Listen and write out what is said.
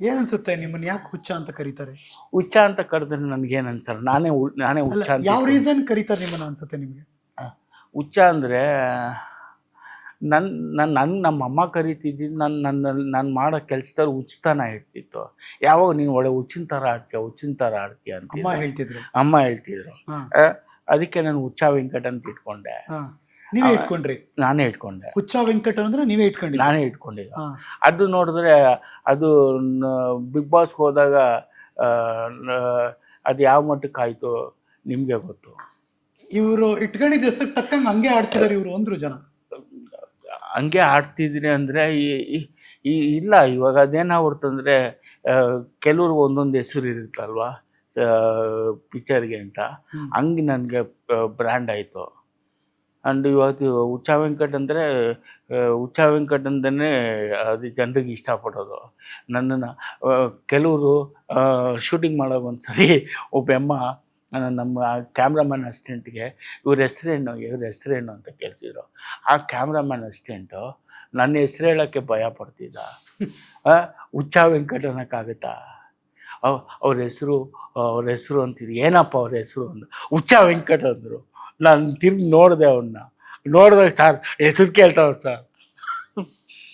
ಏನನ್ಸುತ್ತೆ? ನಿಮ್ಮನ್ನ ಯಾಕೆ ಹುಚ್ಚ ಅಂತ ಕರೀತಾರೆ? ಹುಚ್ಚ ಅಂತ ಕರೆದ್ರೆ ನನ್ಗೇನು ಅನ್ಸಲ್ಲ ನಾನೇ ಉ- ನಾನೇ ಅಲ್ಲ ಹುಚ್ಚ ಅಂತ ಯಾವ. ರೀಸನ್ ಕರೀತಾರೆ ನಿಮ್ಮನ್ನ ಅನ್ಸುತ್ತೆ ನಿಮ್ಗೆ? ಹುಚ್ಚ ಅಂದರೆ ನನ್ನ ನನ್ನ ನನ್ನ ನಮ್ಮ ಅಮ್ಮ ಕರಿತಿದ್ದು ನನ್ನ ನನ್ನ ನಾನು ಮಾಡೋ ಕೆಲಸದಲ್ಲಿ ಹುಚ್ಚತನ ಇರ್ತಿತ್ತು ಯಾವಾಗ ನೀನು ಒಳ್ಳೆ ಹುಚ್ಚಿನ ಥರ ಆಡ್ತೀಯ ಹುಚ್ಚಿನ ಥರ ಆಡ್ತೀಯ ಅಂತ ಅಮ್ಮ ಹೇಳ್ತಿದ್ರು. ಅಮ್ಮ ಹೇಳ್ತಿದ್ರು. ಹಾ. ಆ, ಅದಕ್ಕೆ ನಾನು ಹುಚ್ಚ ವೆಂಕಟ ಅಂತ ಇಟ್ಕೊಂಡೆ. ಹಾ. ನೀವೇ ಇಟ್ಕೊಂಡ್ರಿ. ನಾನೇ ಇಟ್ಕೊಂಡೆ. ಹುಚ್ಚ ವೆಂಕಟ ಅಂದ್ರೆ ನೀವೇ ಇಟ್ಕೊಂಡಿ ನಾನೇ ಇಟ್ಕೊಂಡಿದ್ದೆ. ಅದು ನೋಡಿದ್ರೆ ಅದು ಬಿಗ್ ಬಾಸ್ಗೆ ಹೋದಾಗ ಅದು ಯಾವ ಮಟ್ಟಕ್ಕೆ ಆಯಿತು ನಿಮಗೆ ಗೊತ್ತು. ಇವರು ಇಟ್ಕೊಂಡಿದ್ದ ಹೆಸರು ತಕ್ಕಂಗೆ ಹಂಗೆ ಆಡ್ತಿದ್ದಾರೆ ಇವರು ಅಂದ್ರು ಜನ. ಹಂಗೆ ಆಡ್ತಿದ್ರಿ ಅಂದರೆ ಈ ಇಲ್ಲ ಇವಾಗ ಅದೇನಾಗ್ಬಿಡ್ತಂದ್ರೆ ಕೆಲವ್ರು ಒಂದೊಂದು ಹೆಸರು ಇರುತ್ತಲ್ವಾ ಪಿಕ್ಚರ್ಗೆ ಅಂತ. ಹಂಗೆ ನನಗೆ ಬ್ರ್ಯಾಂಡ್ ಆಯಿತು. ಆ್ಯಂಡ್ ಇವತ್ತು ಹುಚ್ಚ ವೆಂಕಟ್ ಅಂದರೆ ಹುಚ್ಚ ವೆಂಕಟ್ ಅಂತಲೇ ಅದು ಜನರಿಗೆ ಇಷ್ಟಪಡೋದು. ನನ್ನನ್ನು ಕೆಲವರು ಶೂಟಿಂಗ್ ಮಾಡೋ ಒಂದ್ಸರಿ ಒಬ್ಬ ಅಮ್ಮ ಆ, ನಮ್ಮ ಕ್ಯಾಮ್ರಾಮನ್ ಅಸಿಸ್ಟೆಂಟ್ಗೆ ಇವ್ರ ಹೆಸ್ರೇನು ಇವ್ರ ಹೆಸ್ರೇನು ಅಂತ ಕೇಳ್ತಿದ್ರು. ಆ ಕ್ಯಾಮ್ರಾಮನ್ ಅಸಿಸ್ಟೆಂಟು ನನ್ನ ಹೆಸ್ರು ಹೇಳೋಕ್ಕೆ ಭಯ ಪಡ್ತಿದ್ದ. ಹುಚ್ಚ ವೆಂಕಟ್ ಅನ್ನೋಕ್ಕಾಗುತ್ತಾ? ಅವ್ ಅವ್ರ ಹೆಸರು ಅವ್ರ ಹೆಸರು ಅಂತಿದ್ರು ಏನಪ್ಪ ಅವ್ರ ಹೆಸರು ಅಂದ ಹುಚ್ಚ ವೆಂಕಟ ಅಂದರು. ನಾನು ತಿರ್ಗಿ ನೋಡಿದೆ ಅವನ್ನ ನೋಡಿದಾಗ ಸರ್ ಹೆಸರು ಕೇಳ್ತಾವ್ರು ಸರ್